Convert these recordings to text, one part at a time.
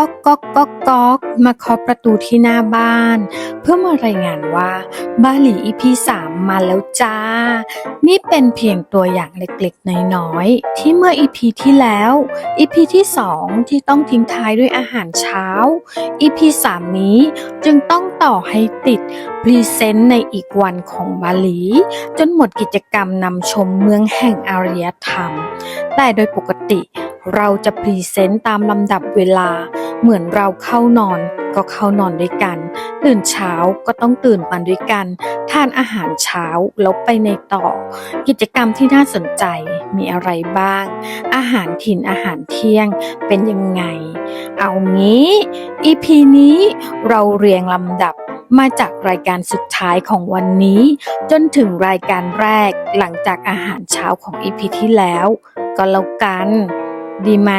ก๊อกก๊อกก๊อกก๊อกมาเคาะประตูที่หน้าบ้าน เพื่อมารายงานว่าบาหลี EP 3มมาแล้วจ้า นี่เป็นเพียงตัวอย่างเล็กๆ น้อยๆ ที่เมื่อ EP ที่แล้ว EP ที่2ที่ต้องทิ้งท้ายด้วยอาหารเช้า EP 3นี้จึงต้องต่อให้ติดพรีเซนต์ในอีกวันของบาหลี จนหมดกิจกรรมนำชมเมืองแห่งอารยธรรม แต่โดยปกติ เราจะพรีเซนต์ตามลำดับเวลา เหมือนเราเข้านอนก็เข้านอนด้วยกัน ตื่นเช้าก็ต้องตื่นมาด้วยกัน ทานอาหารเช้าแล้วไปในต่อ กิจกรรมที่น่าสนใจมีอะไรบ้าง อาหารถิ่นอาหารเที่ยงเป็นยังไง เอางี้ EP นี้เราเรียงลำดับมาจากรายการสุดท้ายของวันนี้ จนถึงรายการแรกหลังจากอาหารเช้าของ EP ที่แล้ว ก็แล้วกัน ดีไหม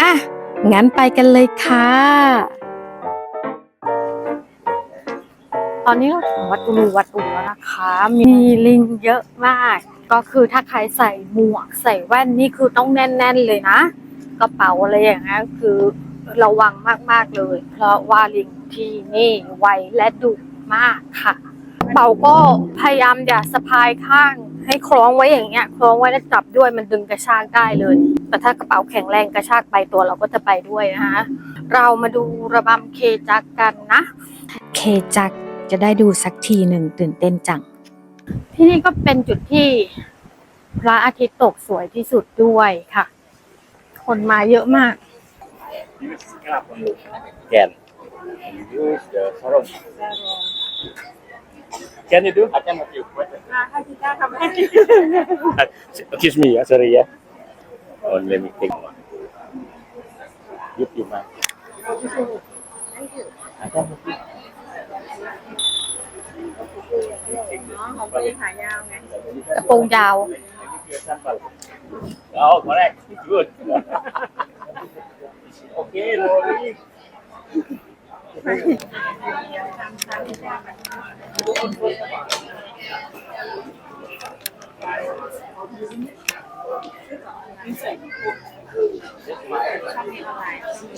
อะ งั้นไปกันเลยค่ะ ตอนนี้เราถึงวัดอุรุวัดอุแล้วนะคะ มีลิงเยอะมาก ก็คือถ้าใครใส่หมวกใส่แว่นนี่คือต้องแน่น ๆ เลยนะ กระเป๋าอะไรอย่างเงี้ยคือระวังมากๆเลย เพราะว่าลิงที่นี่ไวและดุมากค่ะกระเป๋าก็พยายามอย่าสะพายข้าง ให้คล้องไว้อย่างเงี้ย คล้องไว้แล้วจับด้วยมันดึงกระชากได้เลย แต่ถ้ากระเป๋าแข็งแรงกระชากไปตัวเราก็จะไปด้วยนะคะเรามาดูระบำเคจักกันนะ เคจักจะได้ดูสักทีหนึ่งตื่นเต้นจัง ที่นี่ก็เป็นจุดที่พระอาทิตย์ตกสวยที่สุดด้วยค่ะ คนมาเยอะมาก Can. Use the sarong. Can you do? I can help you. Wait. ถ้าที่กล้าทำให้ Excuse me, uh, sorry, yeah. Oh, let me think. Giúp giùm anh. I can help you. ของตัวเองขายาวไงกระโปรงยาว Oh, correct. Good. okay, Lori.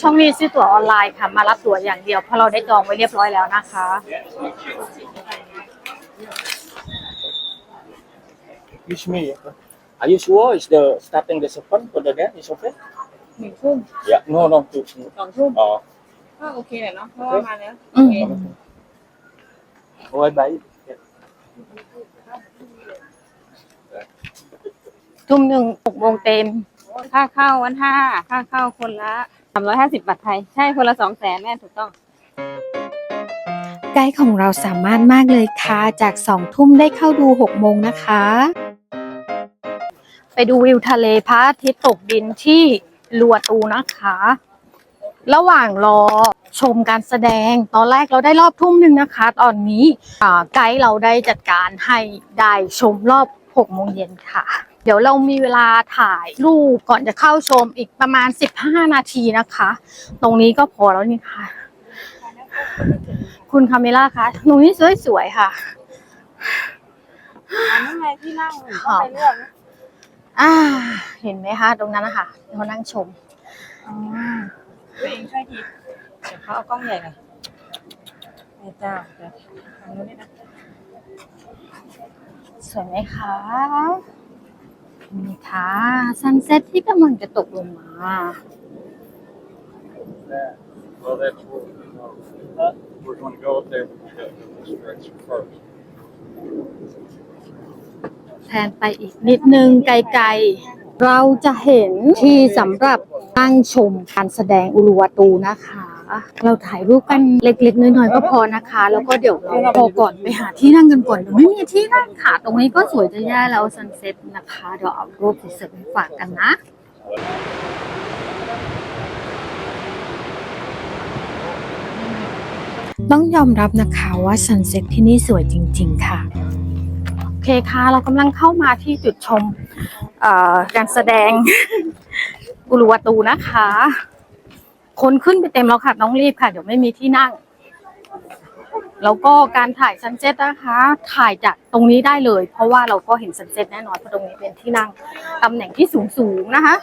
ช่องนี้ซื้อตั๋วออนไลน์ค่ะ มารับตั๋วอย่างเดียว เพราะเราได้จองไว้เรียบร้อยแล้วนะคะ Excuse me. Are you sure it's the starting the seven for the day? It's okay? หนึ่งทุ่ม Yeah. No, no. Two. สองทุ่ม Oh. ก็โอเคแหละเนาะเพราะว่ามาแล้วอืโอมเค Oh, bye bye. ทุ่มหนึ่งหกโมงเต็ม ค่าเข้าวันห้า ค่าเข้าคนละสามร้อยห้าสิบบาทไทย ใช่คนละสองแสนแม่ถูกต้อง ไกด์ของเราสามารถมากเลยค่ะ จากสองทุ่มได้เข้าดูหกโมงนะคะ ไปดูวิวทะเลพระอาทิตย์ตกดินที่ลัวตูนะคะ ระหว่างรอ ชมการแสดงตอนแรกเราได้รอบทุ่มหนึ่งนะคะ ตอนนี้อ่าไกด์เราได้จัดการให้ได้ชมรอบหกโมงเย็นค่ะ เดี๋ยวเรามีเวลาถ่ายรูปก่อนจะเข้าชมอีกประมาณ 15 นาทีนะคะ ตรงนี้ก็พอแล้วนี่ค่ะ คุณคาเมล่าคะตรงนี้สวยๆค่ะอันนั้นไงที่นั่งต้องไปเลือกนะอ่า เห็นไหมคะ ตรงนั้นนะคะเขานั่งชมอ๋อตัวเองช่วยที เขาเอากล้องใหญ่หน่อยแม่เจ้าเดี๋ยวทางนู้นนี่นะ สวยไหมคะนี่ค่ะซันเซ็ตที่กำลังจะตกลงมา Well, that's what uh, we're going to go up there with the, the stretch first. แทนไปอีกนิดนึงไกลๆ เราจะเห็นที่สำหรับนั่งชมการแสดงอุรุวาตูนะคะ เราถ่ายรูปกันเล็กๆน้อยๆก็พอนะคะ แล้วก็เดี๋ยวเราพอก่อนไปหาที่นั่งกันก่อนเดี๋ยวไม่มีที่นั่งค่ะ ตรงนี้ก็สวยจะแย่แล้วซันเซ็ตนะคะเดี๋ยวเอารูปสวยๆไปฝากกันนะต้องยอมรับนะคะว่าซันเซ็ตที่นี่สวยจริง ๆ ค่ะ โอเคค่ะ เรากำลังเข้ามาที่จุดชมการแสดงอุรุวาตูนะคะ คนขึ้นไปเต็มแล้วค่ะต้องรีบค่ะ เดี๋ยวไม่มีที่นั่ง แล้วก็การถ่ายซันเซ็ตนะคะ ถ่ายจากตรงนี้ได้เลย เพราะว่าเราก็เห็นซันเซ็ตแน่นอนเพราะตรงนี้เป็นที่นั่งตำแหน่งที่สูงๆนะคะ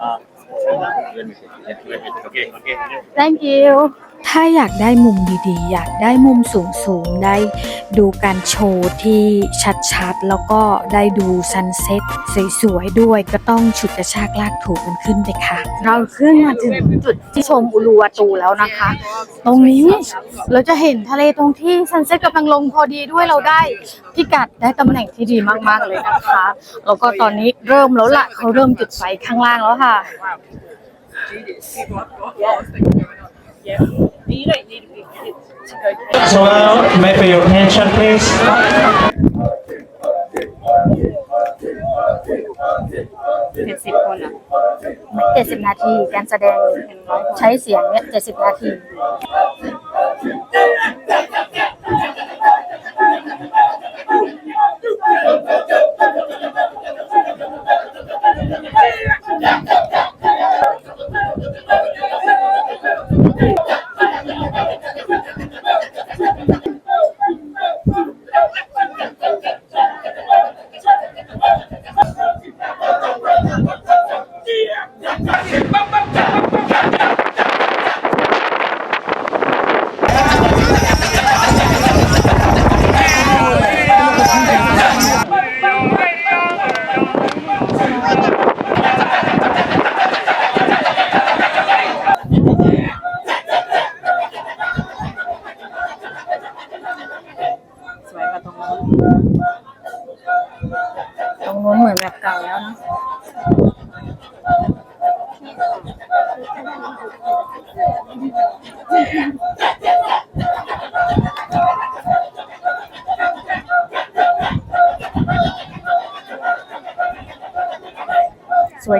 Uh, Okay, okay. thank you ถ้าอยากได้มุมดีๆ อยากได้มุมสูงๆ ได้ดูการโชว์ที่ชัดๆ แล้วก็ได้ดูซันเซ็ตสวยๆ ด้วยก็ต้องฉุดกระชากลากถูกันขึ้นไปค่ะ เราขึ้นมาถึงจุดที่ชมอุลูวาตูแล้วนะคะ ตรงนี้เราจะเห็นทะเลตรงที่ซันเซ็ตกำลังลงพอดีด้วยเราได้พิกัดได้ตำแหน่งที่ดีมากๆเลยนะคะแล้วก็ตอนนี้เริ่มแล้วล่ะเขาเริ่มจุดไฟข้างล่างแล้วค่ะ So now, may I pay your attention, please? เป็นสิบคนอะเจ็ดสิบนาทีการแสดงใช้เสียงเนี่ยเจ็ดสิบนาทีส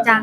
จัง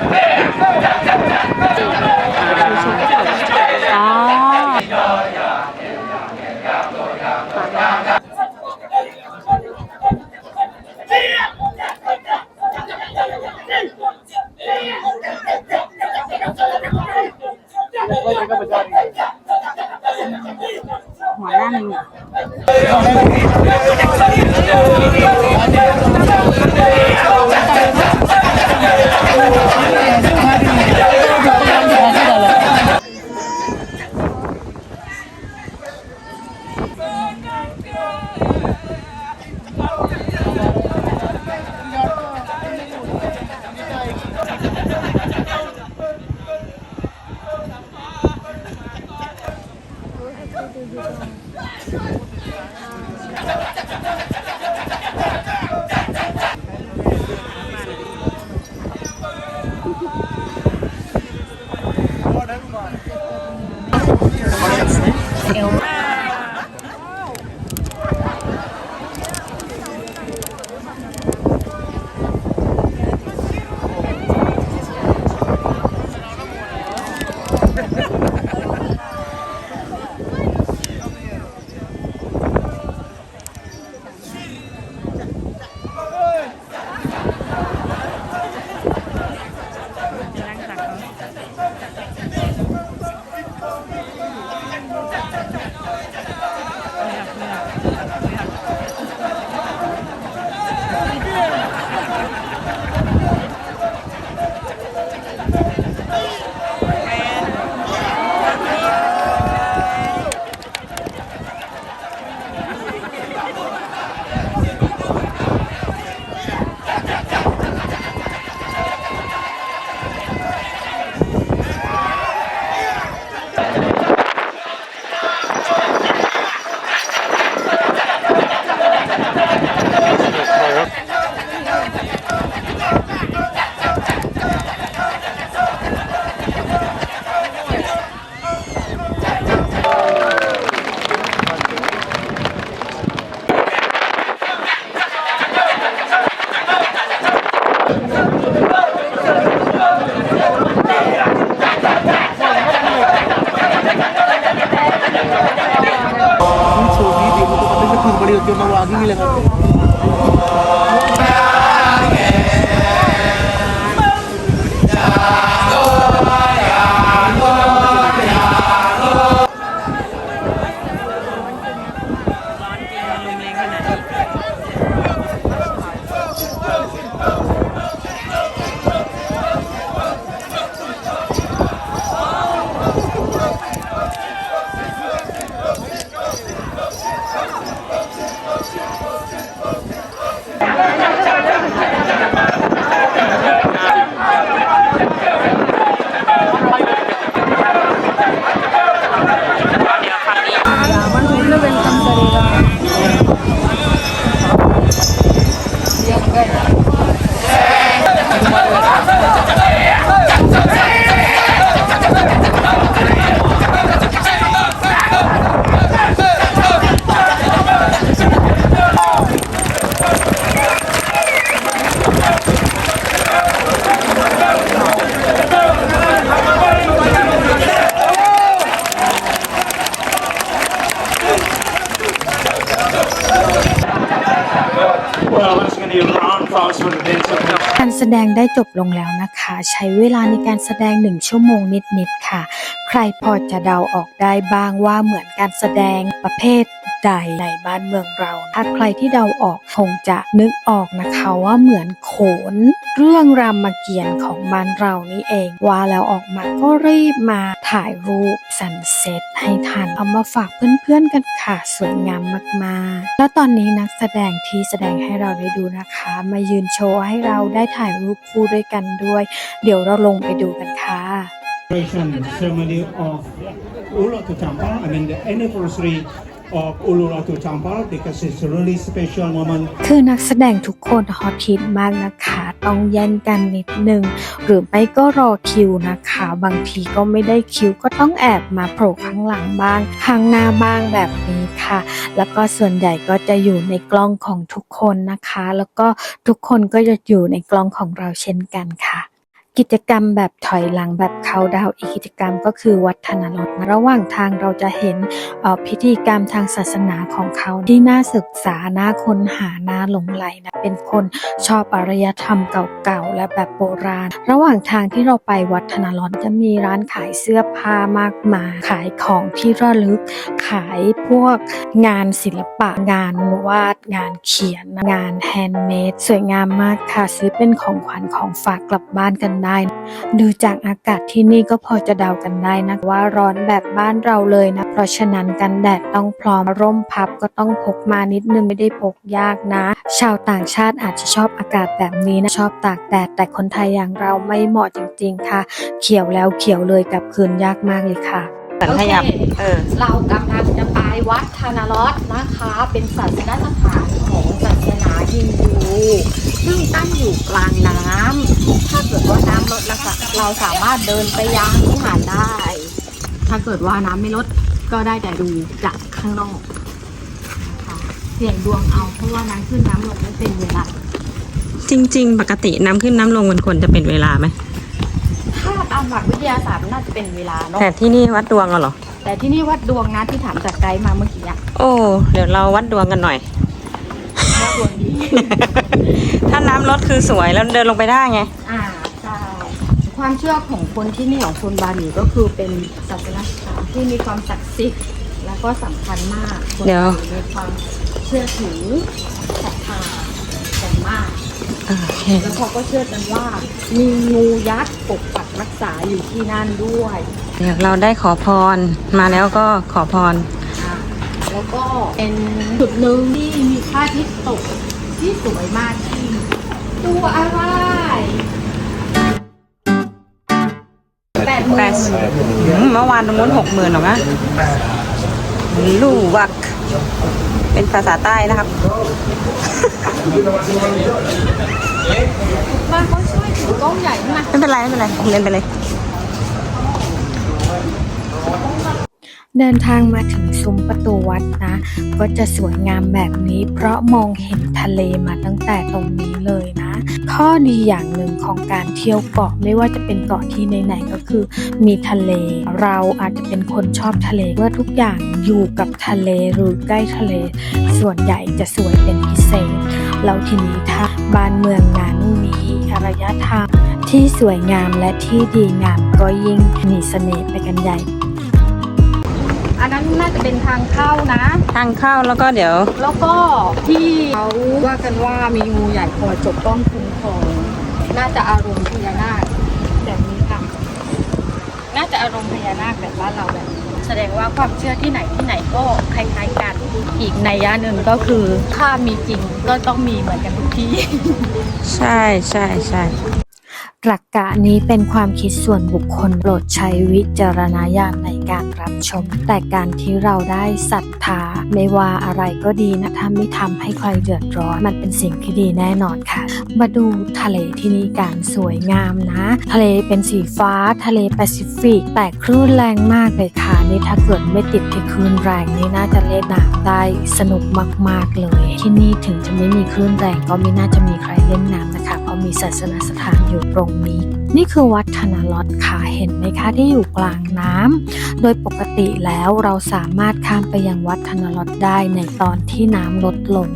การแสดงหนึ่งชั่วโมงนิดๆค่ะ ใครพอจะเดาออกได้บ้างว่าเหมือนการแสดงประเภท ใดในบ้านเมืองเรา ถ้าใครที่เดาออกคงจะนึกออกนะคะว่าเหมือนโขน เรื่องรามเกียรติ์ของบ้านเรานี่เอง ว่าแล้วออกมาก็รีบมาถ่ายรูปสันเซ็ตให้ทันเอามาฝากเพื่อนๆกันค่ะสวยงามมากๆ แล้วตอนนี้นักแสดงที่แสดงให้เราได้ดูนะคะ มายืนโชว์ให้เราได้ถ่ายรูปคู่ด้วยกันด้วย เดี๋ยวเราลงไปดูกันค่ะ celebration ceremony of Uluwatu Champal. I mean the anniversary of Uluwatu Champal because it's a really special moment คือนักแสดงทุกคนฮอตฮิตมากนะคะ ต้องแย่งกันนิดนึง หรือไม่ก็รอคิวนะคะ บางทีก็ไม่ได้คิวก็ต้องแอบมาโผล่ข้างหลังบ้างข้างหน้าบ้างแบบนี้ค่ะ แล้วก็ส่วนใหญ่ก็จะอยู่ในกล้องของทุกคนนะคะ แล้วก็ทุกคนก็จะอยู่ในกล้องของเราเช่นกันค่ะ กิจกรรมแบบถอยหลังแบบเขาดาวอีกกิจกรรมก็คือวัฒนรสระหว่างทางเราจะเห็นออพิธีกรรมทางศาสนาของเขาที่น่าศึกษาน่าค้นหาน่าหลงไหลนะเป็นคนชอบอารยธรรมเก่าๆและแบบโบราณ ระหว่างทางที่เราไปวัฒนรสจะมีร้านขายเสื้อผ้ามากมายขายของที่ระลึก ขายพวกงานศิลปะงานวาดงานเขียนงานแฮนด์เมดสวยงามมากค่ะซื้อเป็นของขวัญของฝากกลับบ้านกันได้ ดูจากอากาศที่นี่ก็พอจะเดากันได้นะว่าร้อนแบบบ้านเราเลยนะ เพราะฉะนั้นกันแดดต้องพร้อมร่มพับก็ต้องพกมานิดนึงไม่ได้พกยากนะ ชาวต่างชาติอาจจะชอบอากาศแบบนี้นะชอบตากแดดแต่คนไทยอย่างเราไม่เหมาะจริงๆค่ะ เขียวแล้วเขียวเลยกลับคืนยากมากเลยค่ะ สันขยับ เออ เรากำลังจะไปวัดธนารอสนะคะ เป็นศาสนสถานของศาสนาฮินดูซึ่งตั้งอยู่กลางน้ำถ้าเกิดว่าน้ำลดแล้วก็เราสามารถเดินไปยังวิหารได้ ถ้าเกิดว่าน้ำไม่ลดก็ได้แต่ดูจากข้างนอกนะคะเสี่ยงดวงเอาเพราะว่าน้ำขึ้นน้ำลงไม่เป็นเวลาจริง ๆ ปกติน้ำขึ้นน้ำลงมันควรจะเป็นเวลาไหมถ้าตามหลักวิทยาศาสตร์มันน่าจะเป็นเวลาเนาะแต่ที่นี่วัดดวงกันเหรอ แต่ที่นี่วัดดวงนะที่ถามจากไกด์มาเมื่อกี้อะโอ้ เดี๋ยวเราวัดดวงกันหน่อยว่าดวงดีถ้าน้ำลดคือสวยแล้วเดินลงไปได้ไง อ่าใช่ความเชื่อของคนที่นี่ของคนบาหลีก็คือเป็นศาสนสถานที่มีความศักดิ์สิทธิ์และก็สำคัญมากคนเดี๋ยวบาหลีมีความเชื่อถือศรัทธาอย่างมากโอเค แล้วเขาก็เชื่อกันว่า มีงูยักษ์ปกปักรักษาอยู่ที่นั่นด้วยเดี๋ยวเราได้ขอพรมาแล้วก็ขอพร อ่าแล้วก็เป็นจุดหนึ่งที่มีพระอาทิตย์ตกที่สวยมากที่ตัวอะไรแปดหมื่แปด นอืมเมื่อวานตรงนู้นหกหมื่นหรอกนะลู่วัก เป็นภาษาใต้นะครับบ้านเขาช่วยถือกล้องใหญ่ขึ้นมาไม่เป็นไรไม่เป็นไรเดินไปเลย เดินทางมาถึงซุ้มประตูวัดนะ ก็จะสวยงามแบบนี้ เพราะมองเห็นทะเลมาตั้งแต่ตรงนี้เลยนะ ข้อดีอย่างหนึ่งของการเที่ยวเกาะไม่ว่าจะเป็นเกาะที่ไหนๆก็คือมีทะเล เราอาจจะเป็นคนชอบทะเลเมื่อทุกอย่างอยู่กับทะเลหรือใกล้ทะเล ส่วนใหญ่จะสวยเป็นพิเศษแล้วทีนี้ถ้าบ้านเมืองนั้นมีอารยธรรมที่สวยงามและที่ดีงามก็ยิ่งมีเสน่ห์ไปกันใหญ่อันนั้นน่าจะเป็นทางเข้านะ ทางเข้าแล้วก็เดี๋ยว แล้วก็ที่เขาว่ากันว่ามีงูใหญ่คอยจกป้องคุ้ม ครองน่าจะอารมณ์พญานาคแบบนี้ค่ะ น่าจะอารมณ์พญานาคแบบบ้านเราแบบนี้แสดงว่าความเชื่อที่ไหนที่ไหนก็คล้ายๆกันอีกในยะหนึ่งก็คือถ้ามีจริงก็ต้องมีเหมือนกันทุกที่ ใช่ใช่ใช่หลักการนี้เป็นความคิดส่วนบุคคลโปรดใช้วิจารณญาณใน การรับชม แต่การที่เราได้ศรัทธา ไม่ว่าอะไรก็ดีนะถ้าไม่ทำให้ใครเดือดร้อน มันเป็นสิ่งที่ดีแน่นอนค่ะ มาดูทะเลที่นี่การสวยงามนะ ทะเลเป็นสีฟ้าทะเลแปซิฟิก แต่คลื่นแรงมากเลยค่ะนี่ถ้าเกิดไม่ติดที่คลื่นแรงนี่น่าจะเล่นน้ำได้สนุกมากๆเลย ที่นี่ถึงจะไม่มีคลื่นแรงก็ไม่น่าจะมีใครเล่นน้ำนะคะ เพราะมีศาสนสถานอยู่ตรงนี้ นี่คือวัดธนลอดค่ะเห็นไหมคะที่อยู่กลางน้ำโดยปกติแล้วเราสามารถข้ามไปยังวัดธนลอดได้ในตอนที่น้ำลดลง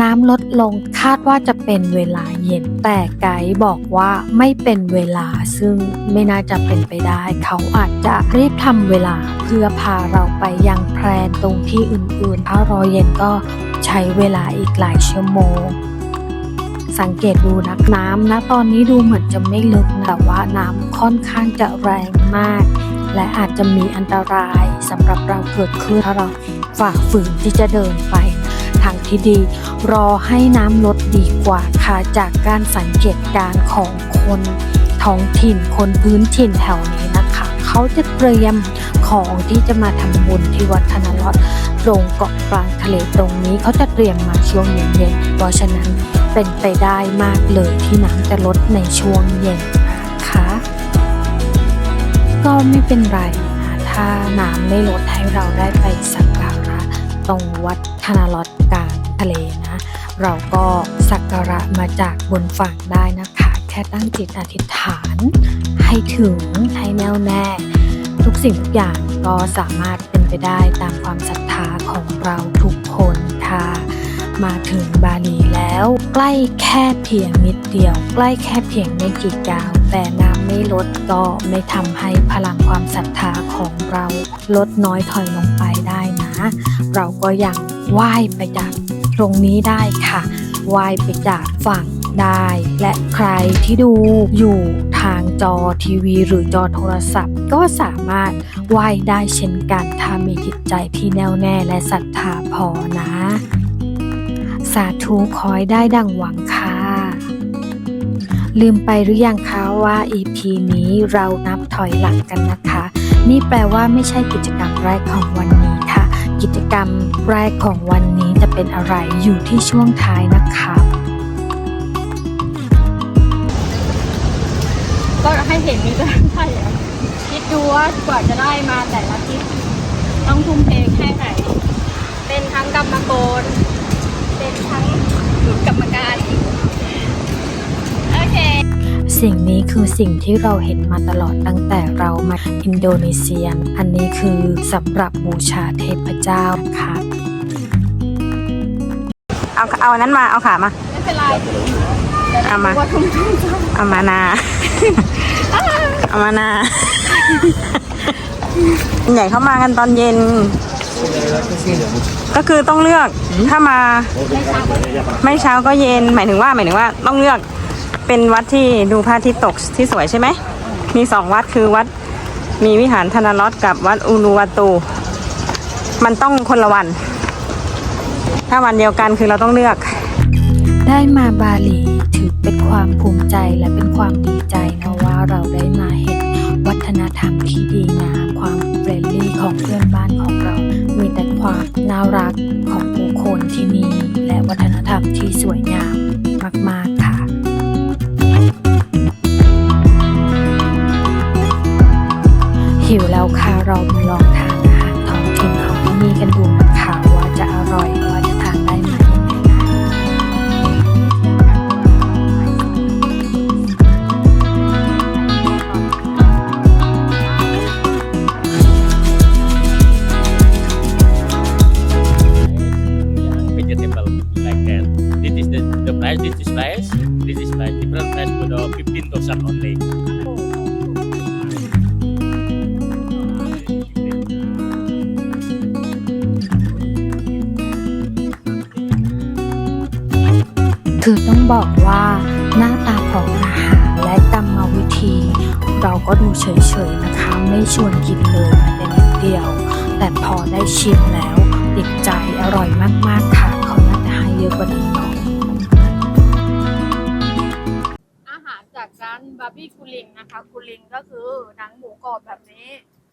น้ำลดลงคาดว่าจะเป็นเวลาเย็นแต่ไกด์บอกว่าไม่เป็นเวลาซึ่งไม่น่าจะเป็นไปได้ เขาอาจจะรีบทำเวลาเพื่อพาเราไปยังแพรนตรงที่อื่นๆถ้ารอเย็นก็ใช้เวลาอีกหลายชั่วโมง สังเกตดูนักน้ำนะตอนนี้ดูเหมือนจะไม่ลึก แต่ว่าน้ำค่อนข้างจะแรงมาก และอาจจะมีอันตรายสำหรับเราเกิดขึ้นถ้าเราฝ่าฝืนที่จะเดินไปทางที่ดี รอให้น้ำลดดีกว่าค่ะจากการสังเกตการของคนท้องถิ่นคนพื้นถิ่นแถวนี้นะคะ เขาจะเตรียมของที่จะมาทำบุญที่วัดธนรอดตรงเกาะกลางทะเลตรงนี้เขาจะเตรียมมาช่วงเย็นๆเพราะฉะนั้น เป็นไปได้มากเลยที่น้ำจะลดในช่วงเย็นนะคะก็ไม่เป็นไรถ้าน้ำไม่ลดให้เราได้ไปสักการะตรงวัดธนารอดกลางทะเลนะ เราก็สักการะมาจากบนฝั่งได้นะคะ แค่ตั้งจิตอธิษฐานให้ถึงให้แน่วแน่ ทุกสิ่งทุกอย่างก็สามารถเป็นไปได้ตามความศรัทธาของเราทุกคนค่ะ มาถึงบาหลีแล้ว ใกล้แค่เพียงนิดเดียว ใกล้แค่เพียงไม่กี่ก้าวแต่น้ำไม่ลดก็ไม่ทำให้พลังความศรัทธาของเราลดน้อยถอยลงไปได้นะ เราก็ยังไหว้ไปจากตรงนี้ได้ค่ะไหว้ไปจากฝั่งได้ และใครที่ดูอยู่ทางจอทีวีหรือจอโทรศัพท์ ก็สามารถไหว้ได้เช่นกันถ้ามีจิตใจที่แน่วแน่และศรัทธาพอนะ สาธุคอยได้ดังหวังค่ะ ลืมไปหรือยังคะว่า EP นี้เรานับถอยหลังกันนะคะ นี่แปลว่าไม่ใช่กิจกรรมแรกของวันนี้ค่ะ กิจกรรมแรกของวันนี้จะเป็นอะไรอยู่ที่ช่วงท้ายนะคะก็ให้เห็นมีก็ได้คิดดูว่ากว่าจะได้มาแต่ละทิศต้องทุ่มเทแค่ไหน เป็นทั้งกรรมกร เป็นทั้งกรรมการ โอเค สิ่งนี้คือสิ่งที่เราเห็นมาตลอดตั้งแต่เรามาอินโดนีเซีย อันนี้คือสำหรับบูชาเทพเจ้าค่ะเอาเอาอันนั้นมาเอาขามา ไม่เป็นไรเอามา ว่าทุ่มทุ่มทุ่มเอามานา เอามานา ใหญ่เข้ามากันตอนเย็น ก็คือต้องเลือกถ้ามาไม่เช้าก็เย็นหมายถึงว่าหมายถึงว่าต้องเลือกเป็นวัดที่ดูพระอาทิตย์ตกที่สวยใช่ไหมมีสองวัดคือวัดมีวิหารธนารอดกับวัดอูนูวาตู มันต้องคนละวัน ถ้าวันเดียวกันคือเราต้องเลือก ได้มาบาหลีถือเป็นความภูมิใจและเป็นความดีใจนะว่าเราได้มาเห็นวัฒนธรรมที่ดีงามความเฟรนลี่ของเพื่อนบ้านของเรา ความน่ารักของผู้คนที่นี่ และวัฒนธรรมที่สวยงามมาก ๆ ค่ะหิวแล้วค่ะเรามาลองทาน บอกว่าหน้าตาของอาหารและกรรมวิธี เราก็ดูเฉยๆนะคะ ไม่ชวนกินเลยแม้แต่นิดเดียว แต่พอได้ชิมแล้วติดใจอร่อยมากๆค่ะเขาน่าจะให้เยอะกว่านี้เนาะอาหารจากร้านบาร์บี้คูลิงนะคะคูลิงก็คือหนังหมูกรอบแบบนี้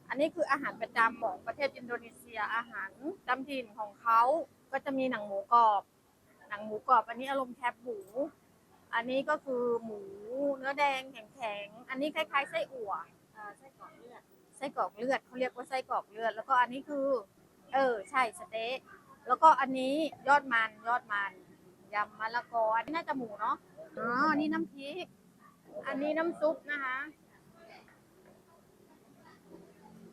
อันนี้คืออาหารประจำของประเทศอินโดนีเซียอาหารจำถิ่นของเขาก็จะมีหนังหมูกรอบ หนังหมูกรอบอันนี้อารมณ์แคบหมู อันนี้ก็คือหมูเนื้อแดงแข็งๆ อันนี้คล้ายๆไส้อั่วไส้กรอกเลือด ไส้กรอกเลือดเขาเรียกว่าไส้กรอกเลือด แล้วก็อันนี้คือ เออใช่สเต๊ะแล้วก็อันนี้ยอดมันยอดมันยำมะละกออันนี้น่าจะหมูเนาะอ๋อนี่น้ำพริก อันนี้น้ำซุปนะคะ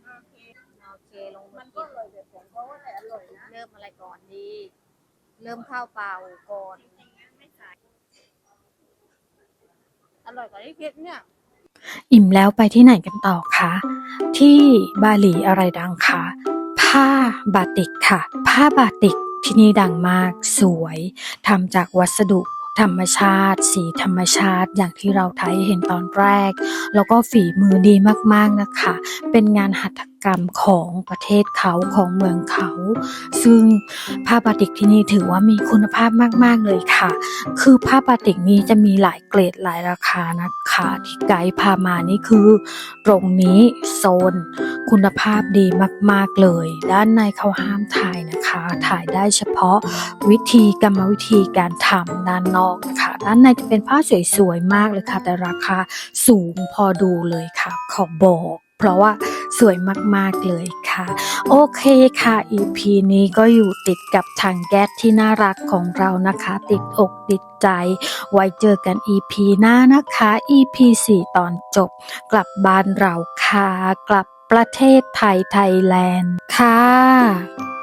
โอเคโอเคลงมันก็อร่อยแบบของเขาแต่อร่อยนะ เริ่มอะไรก่อนดี เริ่มข้าวเปล่าก่อน อร่อยกว่าที่คิดเนี่ย อิ่มแล้วไปที่ไหนกันต่อคะ ที่บาหลีอะไรดังคะ ผ้าบาติกค่ะ ผ้าบาติกที่นี่ดังมากสวยทำจากวัสดุธรรมชาติ สีธรรมชาติอย่างที่เราไทยเห็นตอนแรก แล้วก็ฝีมือดีมากๆนะคะ เป็นงานหัตถ กรรมของประเทศเขาของเมืองเขา ซึ่งผ้าบาติกที่นี่ถือว่ามีคุณภาพมาก ๆ เลยค่ะ คือผ้าบาติกนี้จะมีหลายเกรดหลายราคานะคะที่ไกด์พามานี่คือ ตรงนี้โซน คุณภาพดีมาก ๆ เลย ด้านในเขาห้ามถ่ายนะคะ ถ่ายได้เฉพาะวิธีกรรมวิธีการทำด้านนอกนะคะด้านในจะเป็นผ้าสวยๆมากเลยค่ะ แต่ราคาสูงพอดูเลยค่ะ ขอบอก เพราะว่า สวยมากๆเลยค่ะ โอเคค่ะ EP นี้ก็อยู่ติดกับถังแก๊สที่น่ารักของเรานะคะ ติดอกติดใจ ไว้เจอกัน EP หน้านะคะ EP 4 ตอนจบ กลับบ้านเราค่ะ กลับประเทศไทยไทยแลนด์ค่ะ